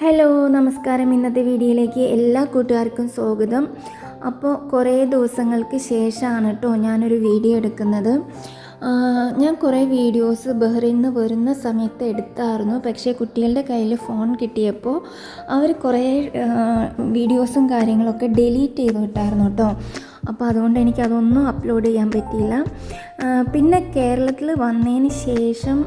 Hello നമസ്കാരം. ഇന്നത്തെ വീഡിയോയിലേക്ക് എല്ലാ കൂട്ടുകാർക്കും സ്വാഗതം. അപ്പോൾ കുറേ ദിവസങ്ങൾക്ക് ശേഷമാണ് കേട്ടോ ഞാനൊരു വീഡിയോ എടുക്കുന്നത്. ഞാൻ കുറേ വീഡിയോസ് ബഹ്റൈനിൽ നിന്ന് വരുന്ന സമയത്ത് എടുത്തായിരുന്നു. പക്ഷേ കുട്ടികളുടെ കയ്യിൽ ഫോൺ കിട്ടിയപ്പോൾ അവർ കുറേ വീഡിയോസും കാര്യങ്ങളൊക്കെ ഡിലീറ്റ് ചെയ്ത് വിട്ടായിരുന്നു കേട്ടോ. അപ്പോൾ അതുകൊണ്ട് എനിക്ക് അതൊന്നും അപ്ലോഡ് ചെയ്യാൻ പറ്റിയില്ല. പിന്നെ കേരളത്തിൽ വന്നതിന് ശേഷം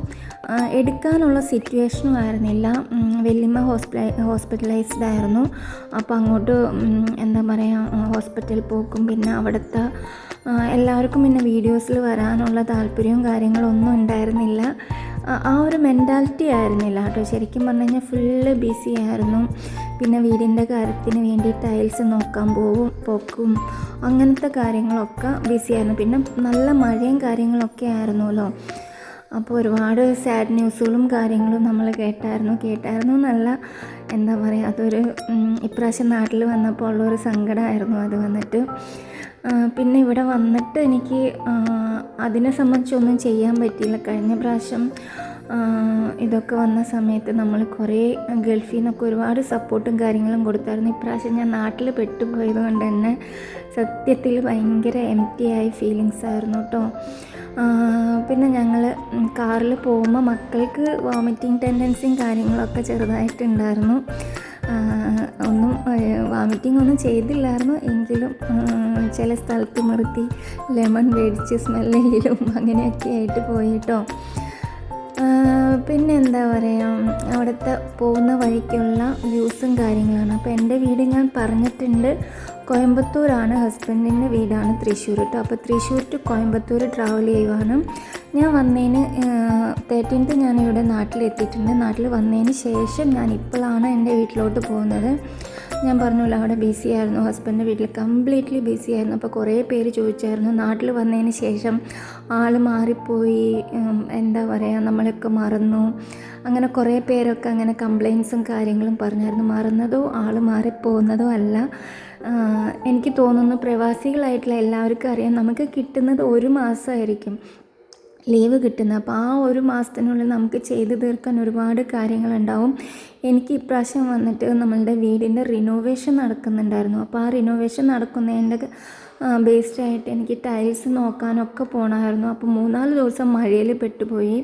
എടുക്കാനുള്ള സിറ്റുവേഷനും ആയിരുന്നില്ല. ഉം, വല്യമ്മ ഹോസ്പിറ്റലൈ ഹോസ്പിറ്റലൈസ്ഡ് ആയിരുന്നു. അപ്പോൾ അങ്ങോട്ട് എന്താ പറയുക ഹോസ്പിറ്റലിൽ പോക്കും. പിന്നെ അവിടുത്തെ എല്ലാവർക്കും പിന്നെ വീഡിയോസിൽ വരാനുള്ള താല്പര്യവും കാര്യങ്ങളൊന്നും ഉണ്ടായിരുന്നില്ല. ആ ഒരു മെന്റാലിറ്റി ആയിരുന്നില്ല കേട്ടോ. ശരിക്കും പറഞ്ഞു കഴിഞ്ഞാൽ ഫുള്ള് ബിസി ആയിരുന്നു. പിന്നെ വീടിന്റെ കാര്യത്തിന് വേണ്ടി ടൈൽസ് നോക്കാൻ പോവും പോക്കും അങ്ങനത്തെ കാര്യങ്ങളൊക്കെ ബിസി ആയിരുന്നു. പിന്നെ നല്ല മഴയും കാര്യങ്ങളൊക്കെ ആയിരുന്നല്ലോ. അപ്പോൾ ഒരുപാട് സാഡ് ന്യൂസുകളും കാര്യങ്ങളും നമ്മൾ കേട്ടായിരുന്നു. കേട്ടായിരുന്നു എന്നല്ല എന്താ പറയുക അതൊരു ഇപ്രാവശ്യം നാട്ടിൽ വന്നപ്പോൾ ഉള്ളൊരു സങ്കടമായിരുന്നു അത് വന്നിട്ട്. പിന്നെ ഇവിടെ വന്നിട്ട് എനിക്ക് അതിനെ സംബന്ധിച്ചൊന്നും ചെയ്യാൻ പറ്റിയില്ല. കഴിഞ്ഞ പ്രാവശ്യം ഇതൊക്കെ വന്ന സമയത്ത് നമ്മൾ കുറേ ഗൾഫിൽ നിന്നൊക്കെ ഒരുപാട് സപ്പോർട്ടും കാര്യങ്ങളും കൊടുത്തായിരുന്നു. ഇപ്രാവശ്യം ഞാൻ നാട്ടിൽ പെട്ടുപോയത് കൊണ്ട് തന്നെ സത്യത്തിൽ ഭയങ്കര എം ടി ആയ ഫീലിങ്സ് ആയിരുന്നു കേട്ടോ. പിന്നെ ഞങ്ങൾ കാറിൽ പോകുമ്പോൾ മക്കൾക്ക് വോമിറ്റിംഗ് ടെൻഡൻസിയും കാര്യങ്ങളൊക്കെ ചെറുതായിട്ടുണ്ടായിരുന്നു. ഒന്നും വോമിറ്റിംഗ് ഒന്നും ചെയ്തില്ലായിരുന്നു. എങ്കിലും ചില സ്ഥലത്ത് നിർത്തി ലെമൺ മേടിച്ച് സ്മെല്ലെങ്കിലും അങ്ങനെയൊക്കെ ആയിട്ട് പോയിട്ടോ. പിന്നെ എന്താ പറയുക അവിടുത്തെ പോകുന്ന വഴിക്കുള്ള വ്യൂസും കാര്യങ്ങളാണ്. അപ്പോൾ എന്റെ വീട് ഞാൻ പറഞ്ഞിട്ടുണ്ട്. കോയമ്പത്തൂരാണ്. ഹസ്ബൻഡിന്റെ വീടാണ് തൃശ്ശൂർ കേട്ടോ അപ്പോൾ തൃശ്ശൂർ ടു കോയമ്പത്തൂർ ട്രാവൽ ചെയ്യുവാണ്. ഞാൻ വന്നതിന് തേർട്ടീൻത്ത് ഞാൻ ഇവിടെ നാട്ടിലെത്തിയിട്ടുണ്ട്. നാട്ടിൽ വന്നതിന് ശേഷം ഞാൻ ഇപ്പോഴാണ് എന്റെ വീട്ടിലോട്ട് പോകുന്നത്. ഞാൻ പറഞ്ഞല്ലോ അവിടെ ബിസി ആയിരുന്നു. ഹസ്ബൻഡിന്റെ വീട്ടിൽ കംപ്ലീറ്റ്ലി ബിസി ആയിരുന്നു. അപ്പോൾ കുറേ പേര് ചോദിച്ചായിരുന്നു. നാട്ടിൽ വന്നതിന് ശേഷം ആൾ മാറിപ്പോയി. എന്താ പറയുക നമ്മളൊക്കെ മറന്നു. അങ്ങനെ കുറേ പേരൊക്കെ അങ്ങനെ കംപ്ലയിൻസും കാര്യങ്ങളും പറഞ്ഞായിരുന്നു. മറന്നതോ ആൾ മാറിപ്പോകുന്നതോ അല്ല. എനിക്ക് തോന്നുന്നു പ്രവാസികളായിട്ടുള്ള എല്ലാവർക്കും അറിയാം. നമുക്ക് കിട്ടുന്നത് ഒരു മാസമായിരിക്കും. ലീവ് കിട്ടുന്നത്. അപ്പോൾ ആ ഒരു മാസത്തിനുള്ളിൽ നമുക്ക് ചെയ്തു തീർക്കാൻ ഒരുപാട് കാര്യങ്ങളുണ്ടാവും. എനിക്ക് ഇപ്രാവശ്യം വന്നിട്ട് നമ്മളുടെ വീടിന്റെ റിനോവേഷൻ നടക്കുന്നുണ്ടായിരുന്നു. അപ്പോൾ ആ റിനോവേഷൻ നടക്കുന്നതിന്റെ ബേസ്ഡ് ആയിട്ട് എനിക്ക് ടൈൽസ് നോക്കാനൊക്കെ പോകണമായിരുന്നു അപ്പോൾ മൂന്നാൽ ദിവസം മഴയിൽ പെട്ടുപോയി.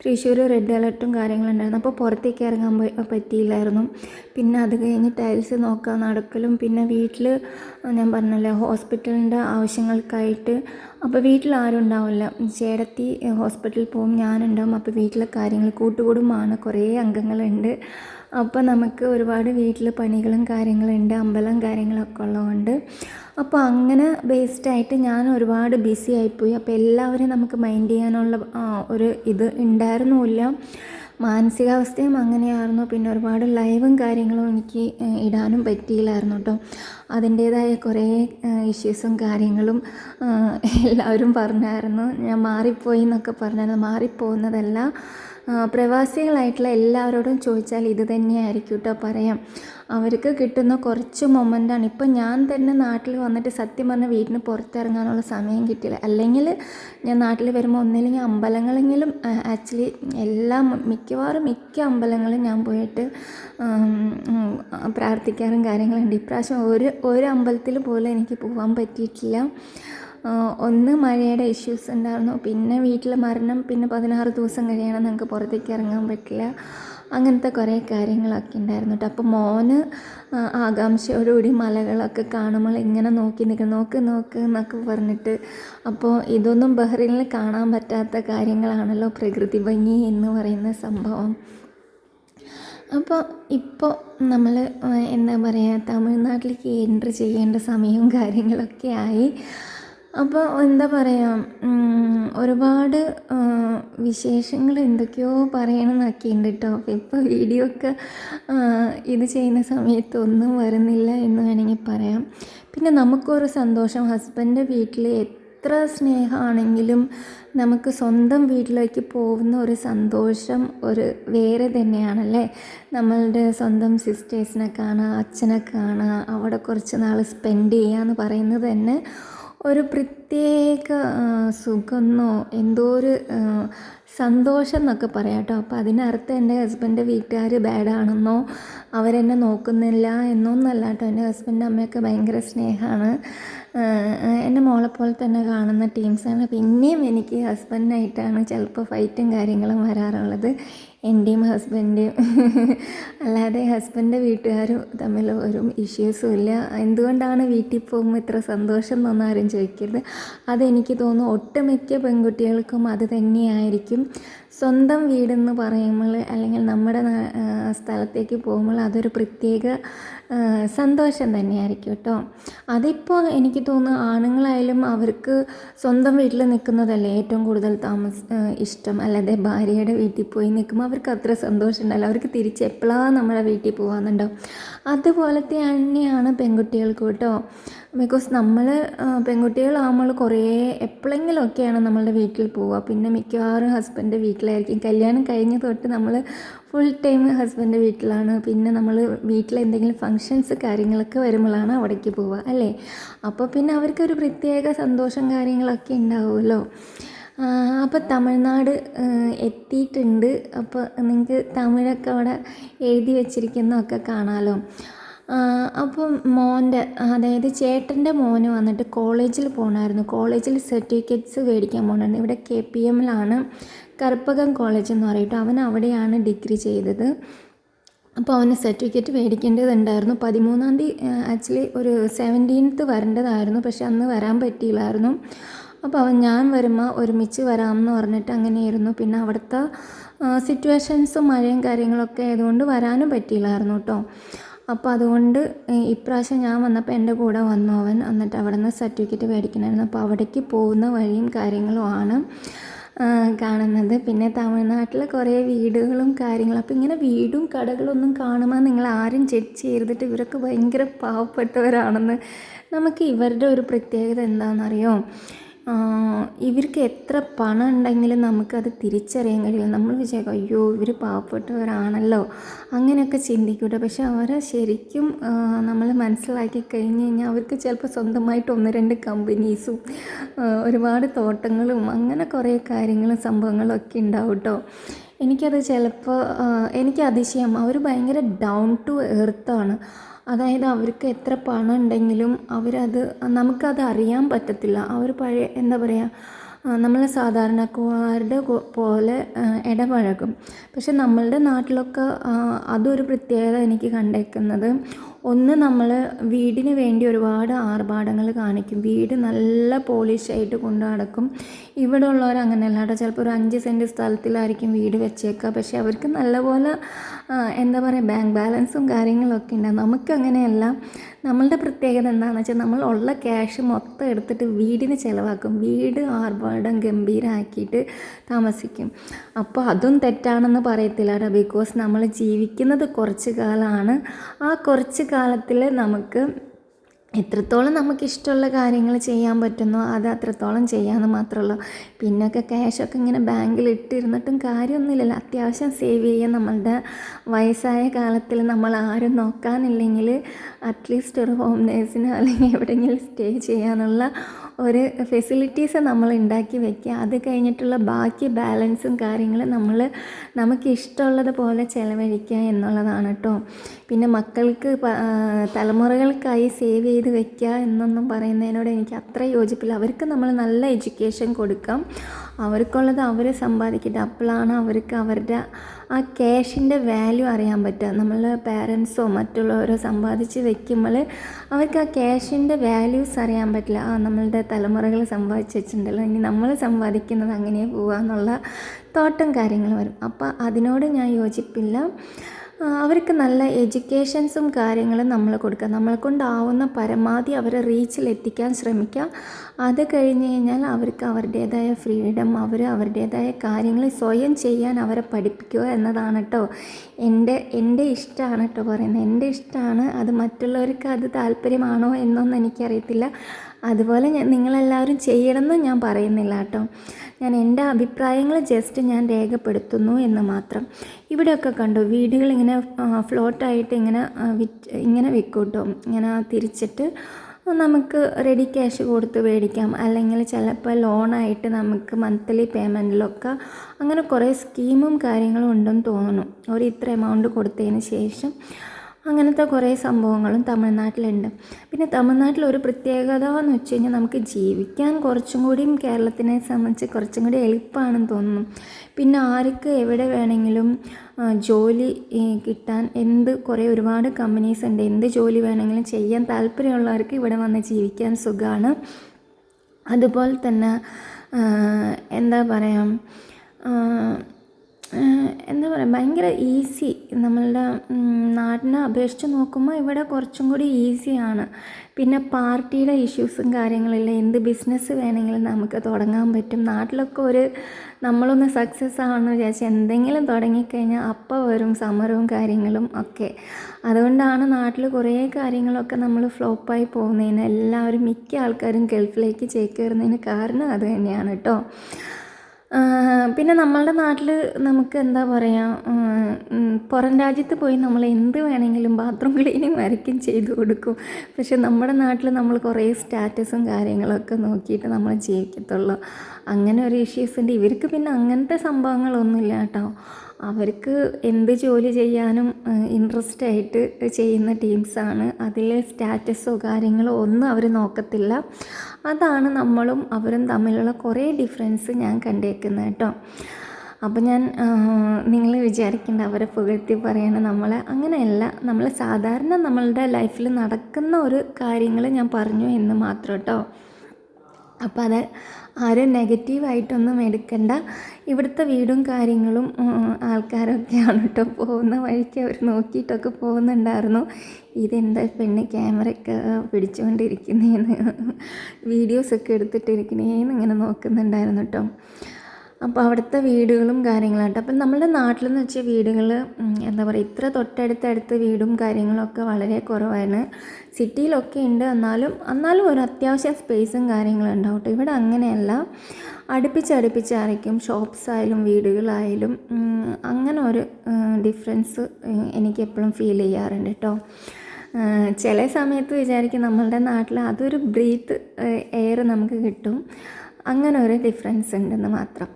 തൃശ്ശൂർ റെഡ് അലർട്ടും കാര്യങ്ങളുണ്ടായിരുന്നു. അപ്പോൾ പുറത്തേക്ക് ഇറങ്ങാൻ പറ്റിയില്ലായിരുന്നു. പിന്നെ അത് കഴിഞ്ഞ് ടൈൽസ് നോക്കാൻ നടക്കലും. പിന്നെ വീട്ടിൽ ഞാൻ പറഞ്ഞല്ലോ ഹോസ്പിറ്റലിന്റെ ആവശ്യങ്ങൾക്കായിട്ട് അപ്പോൾ വീട്ടിൽ ആരും ഉണ്ടാവില്ല. ചേടത്തി ഹോസ്പിറ്റലിൽ പോകും ഞാനുണ്ടാവും. അപ്പോൾ വീട്ടിലെ കാര്യങ്ങൾ കൂട്ടുകുടുംബമാണ് കുറേ അംഗങ്ങളുണ്ട്. അപ്പോൾ നമുക്ക് ഒരുപാട് വീട്ടിൽ പണികളും കാര്യങ്ങളുണ്ട് അമ്പലം കാര്യങ്ങളൊക്കെ ഉള്ളതുകൊണ്ട്. അപ്പോൾ അങ്ങനെ ബേസ്ഡ് ആയിട്ട് ഞാൻ ഒരുപാട് ബിസി ആയിപ്പോയി. അപ്പോൾ എല്ലാവരും നമുക്ക് മൈൻഡ് ചെയ്യാനുള്ള ഒരു ഇത് ഉണ്ടായിരുന്നില്ല മാനസികാവസ്ഥയും അങ്ങനെയായിരുന്നു. പിന്നെ ഒരുപാട് ലൈവും കാര്യങ്ങളും എനിക്ക് ഇടാനും പറ്റിയില്ലായിരുന്നു കേട്ടോ അതിന്റേതായ കുറേ ഇഷ്യൂസും കാര്യങ്ങളും എല്ലാവരും പറഞ്ഞായിരുന്നു. ഞാൻ മാറിപ്പോയി എന്നൊക്കെ പറഞ്ഞായിരുന്നു. മാറിപ്പോകുന്നതല്ല. പ്രവാസികളായിട്ടുള്ള എല്ലാവരോടും ചോദിച്ചാൽ ഇത് തന്നെയായിരിക്കും കേട്ടോ പറയാം. അവർക്ക് കിട്ടുന്ന കുറച്ച് മൊമെന്റാണ് ഇപ്പം ഞാൻ തന്നെ നാട്ടിൽ വന്നിട്ട് സത്യം പറഞ്ഞാൽ വീട്ടിന് പുറത്തിറങ്ങാനുള്ള സമയം കിട്ടിയില്ല. അല്ലെങ്കിൽ ഞാൻ നാട്ടിൽ വരുമ്പോൾ ഒന്നില്ലെങ്കിൽ അമ്പലങ്ങളെങ്കിലും ആക്ച്വലി എല്ലാ മിക്കവാറും മിക്ക അമ്പലങ്ങളും ഞാൻ പോയിട്ട് പ്രാർത്ഥിക്കാറും കാര്യങ്ങളുണ്ട്. ഇപ്രാവശ്യം ഒരു ഒരു അമ്പലത്തിൽ പോലും എനിക്ക് പോകാൻ പറ്റിയിട്ടില്ല. ഒന്ന് മഴയുടെ ഇഷ്യൂസ് ഉണ്ടായിരുന്നു. പിന്നെ വീട്ടിൽ മരണം പിന്നെ പതിനാറ് ദിവസം കഴിയണം നമുക്ക് പുറത്തേക്ക് ഇറങ്ങാൻ പറ്റില്ല. അങ്ങനത്തെ കുറേ കാര്യങ്ങളൊക്കെ ഉണ്ടായിരുന്നു കേട്ടോ. അപ്പോൾ മോന് ആകാംക്ഷയോടുകൂടി മലകളൊക്കെ കാണുമ്പോൾ ഇങ്ങനെ നോക്കി നിൽക്കും നോക്ക് നോക്ക് എന്നൊക്കെ പറഞ്ഞിട്ട് അപ്പോൾ ഇതൊന്നും ബഹ്റിനിൽ കാണാൻ പറ്റാത്ത കാര്യങ്ങളാണല്ലോ പ്രകൃതി ഭംഗി എന്ന് പറയുന്ന സംഭവം. അപ്പോൾ ഇപ്പോൾ നമ്മൾ എന്താ പറയുക തമിഴ്നാട്ടിലേക്ക് എൻട്രി ചെയ്യേണ്ട സമയവും കാര്യങ്ങളൊക്കെ ആയി. അപ്പോൾ എന്താ പറയുക ഒരുപാട് വിശേഷങ്ങൾ എന്തൊക്കെയോ പറയണമെന്നൊക്കെ ഉണ്ട് കേട്ടോ ഇപ്പോൾ വീഡിയോ ഒക്കെ ഇത് ചെയ്യുന്ന സമയത്ത് ഒന്നും വരുന്നില്ല എന്ന് വേണമെങ്കിൽ പറയാം. പിന്നെ നമുക്കൊരു സന്തോഷം. ഹസ്ബൻഡ് വീട്ടിൽ എത്ര സ്നേഹമാണെങ്കിലും നമുക്ക് സ്വന്തം വീട്ടിലേക്ക് പോകുന്ന ഒരു സന്തോഷം ഒരു വേറെ തന്നെയാണല്ലേ? നമ്മളുടെ സ്വന്തം സിസ്റ്റേഴ്സിനെ കാണുക അച്ഛനെ കാണുക അവിടെ കുറച്ച് നാൾ സ്പെൻഡ് ചെയ്യുക എന്ന് പറയുന്നത് തന്നെ ഒരു പ്രത്യേക സുഖമെന്നോ എന്തോ ഒരു സന്തോഷം എന്നൊക്കെ പറയാം കേട്ടോ. അപ്പോൾ അതിനർത്ഥം എന്റെ ഹസ്ബൻഡ് വീട്ടുകാർ ബാഡാണെന്നോ അവരെന്നെ നോക്കുന്നില്ല എന്നൊന്നല്ല കേട്ടോ. എന്റെ ഹസ്ബൻഡ് അമ്മയൊക്കെ ഭയങ്കര സ്നേഹമാണ് എന്റെ മോളെ പോലെ തന്നെ കാണുന്ന ടീംസാണ് പിന്നെയും എനിക്ക് ഹസ്ബൻഡായിട്ടാണ് ചിലപ്പോൾ ഫൈറ്റും കാര്യങ്ങളും വരാറുള്ളത്. എന്റെയും ഹസ്ബൻഡും അല്ലാതെ ഹസ്ബൻഡ് വീട്ടുകാരും തമ്മിൽ ഒരു ഇഷ്യൂസും ഇല്ല. എന്തുകൊണ്ടാണ് വീട്ടിൽ പോകുമ്പോൾ ഇത്ര സന്തോഷം ആരും ചോദിക്കരുത്. അതെനിക്ക് തോന്നുന്നു ഒട്ടുമിക്ക പെൺകുട്ടികൾക്കും അത് തന്നെയായിരിക്കും. സ്വന്തം വീടെന്ന് പറയുമ്പോൾ അല്ലെങ്കിൽ നമ്മുടെ സ്ഥലത്തേക്ക് പോകുമ്പോൾ അതൊരു പ്രത്യേക സന്തോഷം തന്നെയായിരിക്കും കേട്ടോ. അതിപ്പോൾ എനിക്ക് തോന്നുന്നു ആണുങ്ങളായാലും അവർക്ക് സ്വന്തം വീട്ടിൽ നിൽക്കുന്നതല്ലേ ഏറ്റവും കൂടുതൽ താമസ ഇഷ്ടം. അല്ലാതെ ഭാര്യയുടെ വീട്ടിൽ പോയി നിൽക്കുമ്പോൾ അവർക്ക് അത്ര സന്തോഷം ഉണ്ടല്ലോ അവർക്ക് തിരിച്ച് എപ്പോഴാണ് നമ്മുടെ വീട്ടിൽ പോകാമെന്നുണ്ടാവും അതുപോലത്തെ തന്നെയാണ് പെൺകുട്ടികൾക്ക് കേട്ടോ. ബിക്കോസ് നമ്മൾ പെൺകുട്ടികളാകുമ്പോൾ കുറേ എപ്പോഴെങ്കിലുമൊക്കെയാണ് നമ്മളുടെ വീട്ടിൽ പോവുക. പിന്നെ മിക്കവാറും ഹസ്ബൻഡ് വീട്ടിലായിരിക്കും. കല്യാണം കഴിഞ്ഞ തൊട്ട് നമ്മൾ ഫുൾ ടൈം ഹസ്ബൻഡ് വീട്ടിലാണ്. പിന്നെ നമ്മൾ വീട്ടിലെ എന്തെങ്കിലും ഫങ്ഷൻസ് കാര്യങ്ങളൊക്കെ വരുമ്പോഴാണ് അവിടേക്ക് പോവുക അല്ലേ? അപ്പോൾ പിന്നെ അവർക്കൊരു പ്രത്യേക സന്തോഷം കാര്യങ്ങളൊക്കെ ഉണ്ടാവുമല്ലോ. അപ്പോൾ തമിഴ്നാട് എത്തിയിട്ടുണ്ട്. അപ്പോൾ നിങ്ങൾക്ക് തമിഴൊക്കെ അവിടെ എഴുതി വച്ചിരിക്കുന്നതൊക്കെ കാണാമല്ലോ. അപ്പം മോന്റെ അതായത് ചേട്ടന്റെ മോന് വന്നിട്ട് കോളേജിൽ പോകണമായിരുന്നു കോളേജിൽ സർട്ടിഫിക്കറ്റ്സ് മേടിക്കാൻ പോകണമായിരുന്നു ഇവിടെ കെ പി എമ്മിലാണ് കറുപ്പകം കോളേജ് എന്ന് പറയട്ടോ. അവൻ അവിടെയാണ് ഡിഗ്രി ചെയ്തത്. അപ്പോൾ അവന് സർട്ടിഫിക്കറ്റ് മേടിക്കേണ്ടതുണ്ടായിരുന്നു. പതിമൂന്നാം തീയതി ആക്ച്വലി ഒരു സെവന്റീൻത്ത് വരേണ്ടതായിരുന്നു. പക്ഷെ അന്ന് വരാൻ പറ്റിയില്ലായിരുന്നു. അപ്പോൾ അവൻ ഞാൻ വരുമ്പോൾ ഒരുമിച്ച് വരാമെന്ന് പറഞ്ഞിട്ട് അങ്ങനെയായിരുന്നു. പിന്നെ അവിടുത്തെ സിറ്റുവേഷൻസും മഴയും കാര്യങ്ങളൊക്കെ ആയതുകൊണ്ട് വരാനും പറ്റിയില്ലായിരുന്നു കേട്ടോ അപ്പോൾ അതുകൊണ്ട് ഇപ്രാവശ്യം ഞാൻ വന്നപ്പോൾ എന്റെ കൂടെ വന്നു അവൻ. എന്നിട്ട് അവിടെ നിന്ന് സർട്ടിഫിക്കറ്റ് മേടിക്കണമായിരുന്നു അപ്പോൾ അവിടേക്ക് പോകുന്ന വഴിയും കാര്യങ്ങളും ആണ് കാണുന്നത്. പിന്നെ തമിഴ്നാട്ടിൽ കുറേ വീടുകളും കാര്യങ്ങളും. അപ്പോൾ ഇങ്ങനെ വീടും കടകളൊന്നും കാണുമ്പോൾ നിങ്ങൾ ആരും ജഡ്ജ് ചെയ്തിട്ട് ഇവരൊക്കെ ഭയങ്കര പാവപ്പെട്ടവരാണെന്ന് നമുക്ക് ഇവരുടെ ഒരു പ്രത്യേകത എന്താണെന്നറിയോ? ഇവർക്ക് എത്ര പണം ഉണ്ടെങ്കിലും നമുക്കത് തിരിച്ചറിയാൻ കഴിയില്ല. നമ്മൾ വിചാരിക്കും അയ്യോ ഇവർ പാവപ്പെട്ടവരാണല്ലോ. അങ്ങനെയൊക്കെ ചിന്തിക്കൂട്ടോ. പക്ഷെ അവരെ ശരിക്കും നമ്മൾ മനസ്സിലാക്കി കഴിഞ്ഞ് കഴിഞ്ഞാൽ അവർക്ക് ചിലപ്പോൾ സ്വന്തമായിട്ട് ഒന്ന് രണ്ട് കമ്പനീസും ഒരുപാട് തോട്ടങ്ങളും അങ്ങനെ കുറേ കാര്യങ്ങളും സംഭവങ്ങളും ഒക്കെ ഉണ്ടാവും കേട്ടോ എനിക്കത് ചിലപ്പോൾ എനിക്ക് അതിശയം. അവർ ഭയങ്കര ഡൗൺ ടു എർത്താണ് അതായത് അവർക്ക് എത്ര പണം ഉണ്ടെങ്കിലും അവരത് നമുക്കത് അറിയാൻ പറ്റത്തില്ല. അവർ പഴയ എന്താ പറയുക നമ്മൾ സാധാരണക്കാരുടെ പോലെ ഇടപഴകും. പക്ഷെ നമ്മളുടെ നാട്ടിലൊക്കെ അതൊരു പ്രത്യേകത എനിക്ക് കണ്ടേക്കുന്നത്. ഒന്ന് നമ്മൾ വീടിന് വേണ്ടി ഒരുപാട് ആർഭാടങ്ങൾ കാണിക്കും. വീട് നല്ല പോളിഷായിട്ട് കൊണ്ടു നടക്കും. ഇവിടെ ഉള്ളവർ അങ്ങനെയല്ല കേട്ടോ ചിലപ്പോൾ ഒരു അഞ്ച് സെന്റ് സ്ഥലത്തിലായിരിക്കും വീട് വെച്ചേക്കുക. പക്ഷേ അവർക്ക് നല്ലപോലെ എന്താ പറയുക ബാങ്ക് ബാലൻസും കാര്യങ്ങളൊക്കെ ഉണ്ടാകും നമുക്കങ്ങനെയല്ല നമ്മളുടെ പ്രത്യേകത എന്താണെന്ന് വെച്ചാൽ നമ്മൾ ഉള്ള ക്യാഷ് മൊത്തം എടുത്തിട്ട് വീടിന് ചിലവാക്കും. വീട് ആർഭാടം ഗംഭീരമാക്കിയിട്ട് താമസിക്കും. അപ്പോൾ അതും തെറ്റാണെന്ന് പറയത്തില്ല കേട്ടോ ബിക്കോസ് നമ്മൾ ജീവിക്കുന്നത് കുറച്ച് കാലമാണ് ആ കുറച്ച് കാലത്തിൽ നമുക്ക് എത്രത്തോളം നമുക്ക് ഇഷ്ടമുള്ള കാര്യങ്ങൾ ചെയ്യാൻ പറ്റുന്നോ അത് അത്രത്തോളം ചെയ്യാമെന്ന് മാത്രമേ പിന്നൊക്കെ ക്യാഷൊക്കെ ഇങ്ങനെ ബാങ്കിൽ ഇട്ടിരുന്നിട്ടും കാര്യമൊന്നുമില്ലല്ലോ. അത്യാവശ്യം സേവ് ചെയ്യാൻ നമ്മളുടെ വയസ്സായ കാലത്തിൽ നമ്മൾ ആരും നോക്കാനില്ലെങ്കിൽ അറ്റ്ലീസ്റ്റ് ഒരു ഹോം നേഴ്സിനോ അല്ലെങ്കിൽ എവിടെയെങ്കിലും സ്റ്റേ ചെയ്യാനുള്ള ഒരു ഫെസിലിറ്റീസ് നമ്മൾ ഉണ്ടാക്കി വെക്കുക അത് കഴിഞ്ഞിട്ടുള്ള ബാക്കി ബാലൻസും കാര്യങ്ങളും നമ്മൾ നമുക്ക് ഇഷ്ടമുള്ളത് പോലെ ചിലവഴിക്കുക എന്നുള്ളതാണ് കേട്ടോ പിന്നെ മക്കൾക്ക് തലമുറകൾക്കായി സേവ് ചെയ്ത് വെക്കുക എന്നൊന്നും പറയുന്നതിനോട് എനിക്ക് അത്ര യോജിപ്പില്ല. അവർക്ക് നമ്മൾ നല്ല എഡ്യൂക്കേഷൻ കൊടുക്കാം. അവർക്കുള്ളത് അവർ സമ്പാദിക്കട്ടെ. അപ്പോഴാണ് അവർക്ക് അവരുടെ ആ ക്യാഷിന്റെ വാല്യൂ അറിയാൻ പറ്റുക. നമ്മൾ പാരൻസോ മറ്റുള്ളവരോ സമ്പാദിച്ച് വെക്കുമ്പോൾ അവർക്ക് ആ ക്യാഷിന്റെ വാല്യൂസ് അറിയാൻ പറ്റില്ല. ആ നമ്മളുടെ തലമുറകൾ സമ്പാദിച്ച് വെച്ചിട്ടുണ്ടല്ലോ. ഇനി നമ്മൾ സമ്പാദിക്കുന്നത് അങ്ങനെ പോവുക എന്നുള്ള തോട്ടം കാര്യങ്ങൾ വരും. അപ്പോൾ അതിനോട് ഞാൻ യോജിപ്പില്ല. അവർക്ക് നല്ല എഡ്യൂക്കേഷൻസും കാര്യങ്ങളും നമ്മൾ കൊടുക്കുക. നമ്മളെ കൊണ്ടാവുന്ന പരമാവധി അവരെ റീച്ചിൽ എത്തിക്കാൻ ശ്രമിക്കുക. അത് കഴിഞ്ഞ് കഴിഞ്ഞാൽ അവർക്ക് അവരുടേതായ ഫ്രീഡം അവർ അവരുടേതായ കാര്യങ്ങൾ സ്വയം ചെയ്യാൻ അവരെ പഠിപ്പിക്കുക എന്നതാണ് കേട്ടോ എന്റെ എന്റെ ഇഷ്ടമാണ് കേട്ടോ പറയുന്നത്. എന്റെ ഇഷ്ടമാണ് അത് മറ്റുള്ളവർക്ക് അത് താല്പര്യമാണോ എന്നൊന്നും എനിക്കറിയത്തില്ല. അതുപോലെ ഞാൻ നിങ്ങളെല്ലാവരും ചെയ്യണമെന്ന് ഞാൻ പറയുന്നില്ല കേട്ടോ ഞാൻ എന്റെ അഭിപ്രായങ്ങൾ ജസ്റ്റ് ഞാൻ രേഖപ്പെടുത്തുന്നു എന്ന് മാത്രം. ഇവിടെയൊക്കെ കണ്ടു വീടുകൾ ഇങ്ങനെ ഫ്ലോട്ടായിട്ട് ഇങ്ങനെ ഇങ്ങനെ വിൽക്കും കേട്ടോ ഇങ്ങനെ തിരിച്ചിട്ട് നമുക്ക് റെഡി ക്യാഷ് കൊടുത്ത് മേടിക്കാം. അല്ലെങ്കിൽ ചിലപ്പോൾ ലോണായിട്ട് നമുക്ക് മന്ത്ലി പേയ്മെന്റിലൊക്കെ അങ്ങനെ കുറേ സ്കീമും കാര്യങ്ങളും ഉണ്ടെന്ന് തോന്നുന്നു. ഒരു ഇത്ര എമൗണ്ട് കൊടുത്തതിന് ശേഷം അങ്ങനത്തെ കുറേ സംഭവങ്ങളും തമിഴ്നാട്ടിലുണ്ട്. പിന്നെ തമിഴ്നാട്ടിൽ ഒരു പ്രത്യേകത എന്ന് വെച്ച് കഴിഞ്ഞാൽ നമുക്ക് ജീവിക്കാൻ കുറച്ചും കൂടിയും കേരളത്തിനെ സംബന്ധിച്ച് കുറച്ചും കൂടി എളുപ്പമാണെന്ന് തോന്നുന്നു. പിന്നെ ആർക്ക് എവിടെ വേണമെങ്കിലും ജോലി കിട്ടാൻ എന്ത് കുറേ ഒരുപാട് കമ്പനീസ് ഉണ്ട്. എന്ത് ജോലി വേണമെങ്കിലും ചെയ്യാൻ താല്പര്യമുള്ളവർക്ക് ഇവിടെ വന്ന് ജീവിക്കാൻ സുഖമാണ്. അതുപോലെ തന്നെ എന്താ പറയുക എന്താ പറയുക ഭയങ്കര ഈസി നമ്മളുടെ നാടിനെ അപേക്ഷിച്ച് നോക്കുമ്പോൾ ഇവിടെ കുറച്ചും കൂടി ഈസിയാണ് പിന്നെ പാർട്ടിയുടെ ഇഷ്യൂസും കാര്യങ്ങളില്ല. എന്ത് ബിസിനസ് വേണമെങ്കിലും നമുക്ക് തുടങ്ങാൻ പറ്റും. നാട്ടിലൊക്കെ ഒരു നമ്മളൊന്ന് സക്സസ് ആവണമെന്ന് വിചാരിച്ച് എന്തെങ്കിലും തുടങ്ങിക്കഴിഞ്ഞാൽ അപ്പം വരും സമരവും കാര്യങ്ങളും ഒക്കെ. അതുകൊണ്ടാണ് നാട്ടിൽ കുറേ കാര്യങ്ങളൊക്കെ നമ്മൾ ഫ്ലോപ്പായി പോകുന്നതിന് എല്ലാവരും മിക്ക ആൾക്കാരും ഗൾഫിലേക്ക് ചേക്കേറുന്നതിന് കാരണം അത് തന്നെയാണ് കേട്ടോ പിന്നെ നമ്മളുടെ നാട്ടിൽ നമുക്ക് എന്താ പറയുക പുറം രാജ്യത്ത് പോയി നമ്മൾ എന്ത് വേണമെങ്കിലും ബാത്റൂം ക്ലീനിങ് വരയ്ക്കും ചെയ്തു കൊടുക്കും. പക്ഷെ നമ്മുടെ നാട്ടിൽ നമ്മൾ കുറേ സ്റ്റാറ്റസും കാര്യങ്ങളൊക്കെ നോക്കിയിട്ട് നമ്മൾ ജീവിക്കത്തുള്ളൂ. അങ്ങനെ ഒരു ഇഷ്യൂസ് ഉണ്ട്. ഇവർക്ക് പിന്നെ അങ്ങനത്തെ സംഭവങ്ങളൊന്നുമില്ല കേട്ടോ. അവർക്ക് എന്ത് ജോലി ചെയ്യാനും ഇൻട്രസ്റ്റ് ആയിട്ട് ചെയ്യുന്ന ടീംസാണ് അതിലെ സ്റ്റാറ്റസോ കാര്യങ്ങളോ ഒന്നും അവർ നോക്കത്തില്ല. അതാണ് നമ്മളും അവരും തമ്മിലുള്ള കുറേ ഡിഫറൻസ് ഞാൻ കണ്ടേക്കുന്നത് കേട്ടോ. അപ്പോൾ ഞാൻ നിങ്ങൾ വിചാരിക്കേണ്ട അവരെ പുകഴ്ത്തി പറയണ നമ്മളെ. അങ്ങനെയല്ല നമ്മൾ സാധാരണ നമ്മളുടെ ലൈഫിൽ നടക്കുന്ന ഒരു കാര്യങ്ങൾ ഞാൻ പറഞ്ഞു എന്ന് മാത്രം കേട്ടോ. അപ്പോൾ അത് ആരും നെഗറ്റീവായിട്ടൊന്നും എടുക്കണ്ട. ഇവിടുത്തെ വീടും കാര്യങ്ങളും ആൾക്കാരൊക്കെയാണ് കേട്ടോ പോകുന്ന വഴിക്ക് അവർ നോക്കിയിട്ടൊക്കെ പോകുന്നുണ്ടായിരുന്നു. ഇതെന്താ പെണ്ണ് ക്യാമറയൊക്കെ പിടിച്ചുകൊണ്ടിരിക്കുന്നതെന്ന് വീഡിയോസൊക്കെ എടുത്തിട്ടിരിക്കണേന്ന് ഇങ്ങനെ നോക്കുന്നുണ്ടായിരുന്നു കേട്ടോ അപ്പോൾ അവിടുത്തെ വീടുകളും കാര്യങ്ങളും കേട്ടോ അപ്പം നമ്മുടെ നാട്ടിലെന്ന് വെച്ചാൽ വീടുകൾ എന്താ പറയുക ഇത്ര തൊട്ടടുത്തടുത്ത് വീടും കാര്യങ്ങളൊക്കെ വളരെ കുറവാണ്. സിറ്റിയിലൊക്കെ ഉണ്ട് എന്നാലും എന്നാലും ഒരു അത്യാവശ്യം സ്പേസും കാര്യങ്ങളും ഉണ്ടാവും ഇവിടെ അങ്ങനെയല്ല. അടുപ്പിച്ചടുപ്പിച്ചായിരിക്കും ഷോപ്സ് ആയാലും വീടുകളായാലും അങ്ങനെ ഒരു ഡിഫറൻസ് എനിക്ക് എപ്പോഴും ഫീൽ ചെയ്യാറുണ്ട് കേട്ടോ ചില സമയത്ത് വിചാരിക്കും നമ്മളുടെ നാട്ടിൽ അതൊരു ബ്രീത്ത് എയർ നമുക്ക് കിട്ടും. അങ്ങനെ ഒരു ഡിഫറൻസ് ഉണ്ടെന്ന് മാത്രം.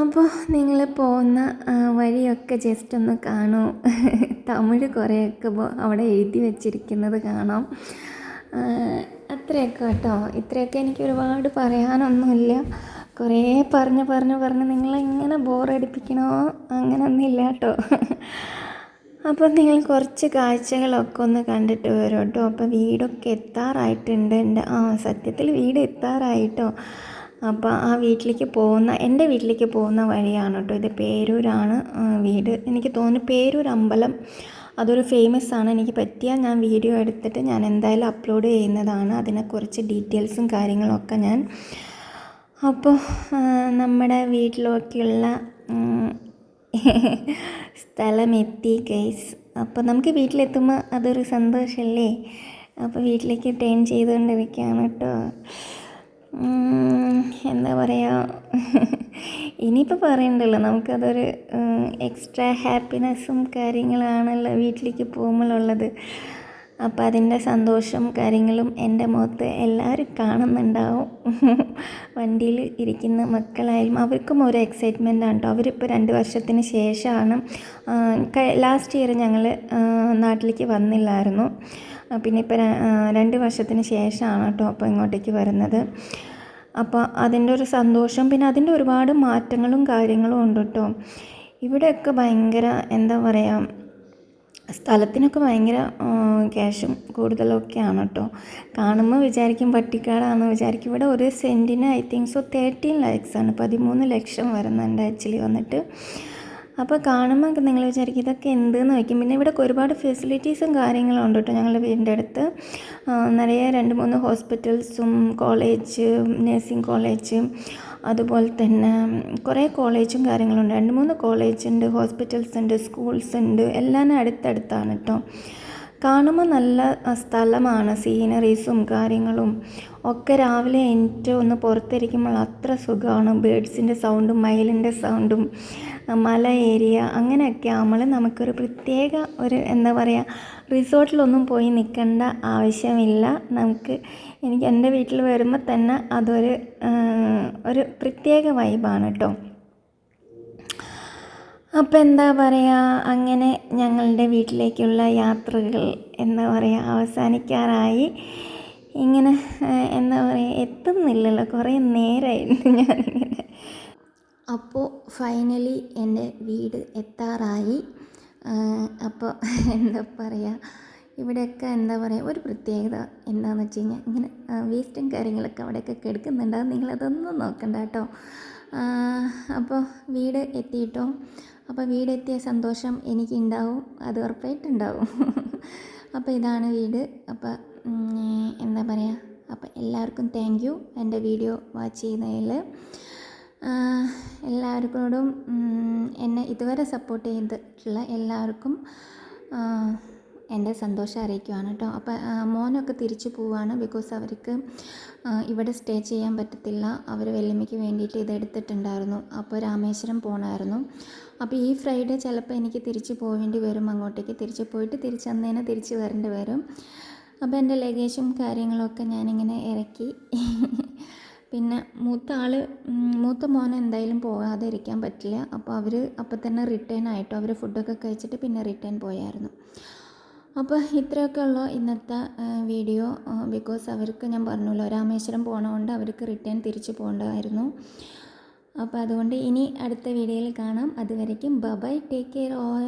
അപ്പോൾ നിങ്ങൾ പോകുന്ന വഴിയൊക്കെ ജസ്റ്റ് ഒന്ന് കാണൂ. തമിഴ് കുറേയൊക്കെ അവിടെ എഴുതി വെച്ചിരിക്കുന്നത് കാണാം. അത്രയൊക്കെ കേട്ടോ. ഇത്രയൊക്കെ എനിക്ക് ഒരുപാട് പറയാനൊന്നുമില്ല. കുറേ പറഞ്ഞ് പറഞ്ഞ് പറഞ്ഞ് നിങ്ങളെങ്ങനെ ബോറടിപ്പിക്കണോ അങ്ങനെയൊന്നുമില്ല കേട്ടോ. അപ്പോൾ നിങ്ങൾ കുറച്ച് കാഴ്ചകളൊക്കെ ഒന്ന് കണ്ടിട്ട് വരും കേട്ടോ. അപ്പോൾ വീടൊക്കെ എത്താറായിട്ടുണ്ട്. എന്റെ ആ സത്യത്തിൽ വീട് എത്താറായിട്ടോ. അപ്പോൾ ആ വീട്ടിലേക്ക് പോകുന്ന എന്റെ വീട്ടിലേക്ക് പോകുന്ന വഴിയാണ് കേട്ടോ. ഇത് പേരൂരാണ് വീട്. എനിക്ക് തോന്നുന്നു പേരൂർ അമ്പലം അതൊരു ഫേമസ് ആണ്. എനിക്ക് പറ്റിയാൽ ഞാൻ വീഡിയോ എടുത്തിട്ട് ഞാൻ എന്തായാലും അപ്ലോഡ് ചെയ്യുന്നതാണ്. അതിനെക്കുറിച്ച് ഡീറ്റെയിൽസും കാര്യങ്ങളൊക്കെ ഞാൻ. അപ്പോൾ നമ്മുടെ വീട്ടിലൊക്കെയുള്ള സ്ഥലമെത്തി ഗൈസ് അപ്പോൾ നമുക്ക് വീട്ടിലെത്തുമ്പോൾ അതൊരു സന്തോഷമല്ലേ അപ്പോൾ വീട്ടിലേക്ക് ടേൺ ചെയ്തുകൊണ്ടിരിക്കുകയാണ് കേട്ടോ. എന്താ പറയുക ഇനിയിപ്പോൾ പറയണ്ടല്ലോ നമുക്കതൊരു എക്സ്ട്രാ ഹാപ്പിനെസ്സും കാര്യങ്ങളാണല്ലോ വീട്ടിലേക്ക് പോകുമ്പോഴുള്ളത് അപ്പോൾ അതിന്റെ സന്തോഷം കാര്യങ്ങളും എന്റെ മുഖത്ത് എല്ലാവരും കാണുന്നുണ്ടാവും. വണ്ടിയിൽ ഇരിക്കുന്ന മക്കളായാലും അവർക്കും ഒരു എക്സൈറ്റ്മെന്റ് ആണ് കേട്ടോ അവരിപ്പോൾ രണ്ട് വർഷത്തിന് ശേഷമാണ് ലാസ്റ്റ് ഇയർ ഞങ്ങൾ നാട്ടിലേക്ക് വന്നില്ലായിരുന്നു. പിന്നെ ഇപ്പോൾ രണ്ട് വർഷത്തിന് ശേഷമാണ് കേട്ടോ അപ്പോൾ ഇങ്ങോട്ടേക്ക് വരുന്നത്. അപ്പോൾ അതിന്റെ ഒരു സന്തോഷം പിന്നെ അതിന്റെ ഒരുപാട് മാറ്റങ്ങളും കാര്യങ്ങളും ഉണ്ട് കേട്ടോ ഇവിടെയൊക്കെ ഭയങ്കര എന്താ പറയുക സ്ഥലത്തിനൊക്കെ ഭയങ്കര ക്യാഷും കൂടുതലൊക്കെയാണ് കേട്ടോ കാണുമ്പോൾ വിചാരിക്കും പട്ടിക്കാടാണെന്ന് വിചാരിക്കും. ഇവിടെ ഒരു സെന്റിന് ഐ തിങ്ക് സോ തേർട്ടീൻ ലാക്സാണ്. പതിമൂന്ന് ലക്ഷം വരുന്നുണ്ട് ആക്ച്വലി വന്നിട്ട്. അപ്പോൾ കാണുമ്പോൾ നിങ്ങൾ വിചാരിക്കും ഇതൊക്കെ എന്തെന്ന് വയ്ക്കും പിന്നെ ഇവിടെ ഒരുപാട് ഫെസിലിറ്റീസും കാര്യങ്ങളും ഉണ്ട് കേട്ടോ ഞങ്ങളുടെ വീടിന്റെ അടുത്ത്. നിറയെ രണ്ട് മൂന്ന് ഹോസ്പിറ്റൽസും കോളേജ് നഴ്സിംഗ് കോളേജ് അതുപോലെ തന്നെ കുറേ കോളേജും കാര്യങ്ങളുണ്ട്. രണ്ട് മൂന്ന് കോളേജ് ഉണ്ട് ഹോസ്പിറ്റൽസ് ഉണ്ട് സ്കൂൾസ് ഉണ്ട് എല്ലാം അടുത്തടുത്താണ് കേട്ടോ. കാണുമ്പോൾ നല്ല സ്ഥലമാണ്. സീനറീസും കാര്യങ്ങളും ഒക്കെ രാവിലെ എനിക്ക് ഒന്ന് പുറത്തിരിക്കുമ്പോൾ അത്ര സുഖമാണ്. ബേഡ്സിന്റെ സൗണ്ടും മയിലിന്റെ സൗണ്ടും മല ഏരിയ അങ്ങനെയൊക്കെ ആകുമ്പോൾ നമുക്കൊരു പ്രത്യേക ഒരു എന്താ പറയുക റിസോർട്ടിലൊന്നും പോയി നിൽക്കേണ്ട ആവശ്യമില്ല. നമുക്ക് എനിക്ക് എന്റെ വീട്ടിൽ വരുമ്പോൾ തന്നെ അതൊരു ഒരു പ്രത്യേക വൈബാണ് കേട്ടോ. അപ്പോൾ എന്താ പറയുക അങ്ങനെ ഞങ്ങളുടെ വീട്ടിലേക്കുള്ള യാത്രകൾ എന്താ പറയുക അവസാനിക്കാറായി. ഇങ്ങനെ എന്താ പറയുക എത്തുന്നില്ലല്ലോ കുറേ നേരമായിരുന്നു ഞാനിങ്ങനെ അപ്പോൾ ഫൈനലി എന്റെ വീട് എത്താറായി. അപ്പോൾ എന്താ പറയുക ഇവിടെയൊക്കെ എന്താ പറയുക ഒരു പ്രത്യേകത എന്താണെന്ന് വെച്ച് കഴിഞ്ഞാൽ ഇങ്ങനെ വേസ്റ്റും കാര്യങ്ങളൊക്കെ അവിടെയൊക്കെ കിടക്കുന്നുണ്ട്. അത് നിങ്ങളതൊന്നും നോക്കണ്ട കേട്ടോ. അപ്പോൾ വീട് എത്തിയിട്ടോ? അപ്പോൾ വീടെത്തിയ സന്തോഷം എനിക്കുണ്ടാവും അത് ഉറപ്പായിട്ടുണ്ടാവും. അപ്പോൾ ഇതാണ് വീട്. അപ്പോൾ എന്താ പറയുക അപ്പോൾ എല്ലാവർക്കും താങ്ക് യു എന്റെ വീഡിയോ വാച്ച് ചെയ്യുന്നതിൽ. എല്ലാവർക്കോടും എന്നെ ഇതുവരെ സപ്പോർട്ട് ചെയ്തിട്ടുള്ള എല്ലാവർക്കും എന്റെ സന്തോഷം അറിയിക്കുവാണ് കേട്ടോ. അപ്പോൾ മോനൊക്കെ തിരിച്ചു പോവാണ് ബിക്കോസ് അവർക്ക് ഇവിടെ സ്റ്റേ ചെയ്യാൻ പറ്റത്തില്ല. അവർ വെല്ലുമ്മയ്ക്ക് വേണ്ടിയിട്ട് ഇതെടുത്തിട്ടുണ്ടായിരുന്നു അപ്പോൾ രാമേശ്വരം പോകണമായിരുന്നു അപ്പോൾ ഈ ഫ്രൈഡേ ചിലപ്പോൾ എനിക്ക് തിരിച്ചു പോവേണ്ടി വരും. അങ്ങോട്ടേക്ക് തിരിച്ചു പോയിട്ട് തിരിച്ച് അന്നേനെ തിരിച്ച് വരേണ്ടി വരും. അപ്പോൾ എന്റെ ലഗേജും കാര്യങ്ങളൊക്കെ ഞാനിങ്ങനെ ഇറക്കി. പിന്നെ മൂത്ത ആൾ മൂത്ത മോൻ എന്തായാലും പോകാതെ ഇരിക്കാൻ പറ്റില്ല. അപ്പോൾ അവർ അപ്പം തന്നെ റിട്ടേൺ ആയിട്ടോ. അവർ ഫുഡൊക്കെ കഴിച്ചിട്ട് പിന്നെ റിട്ടേൺ പോയായിരുന്നു. അപ്പോൾ ഇത്രയൊക്കെ ഉള്ളൂ ഇന്നത്തെ വീഡിയോ ബിക്കോസ് അവർക്ക് ഞാൻ പറഞ്ഞല്ലോ രാമേശ്വരം പോകണതുകൊണ്ട് അവർക്ക് റിട്ടേൺ തിരിച്ചു പോകേണ്ടതായിരുന്നു. അപ്പോൾ അതുകൊണ്ട് ഇനി അടുത്ത വീഡിയോയിൽ കാണാം. അതുവരയ്ക്കും ബൈ ടേക്ക് കെയർ ഓൾ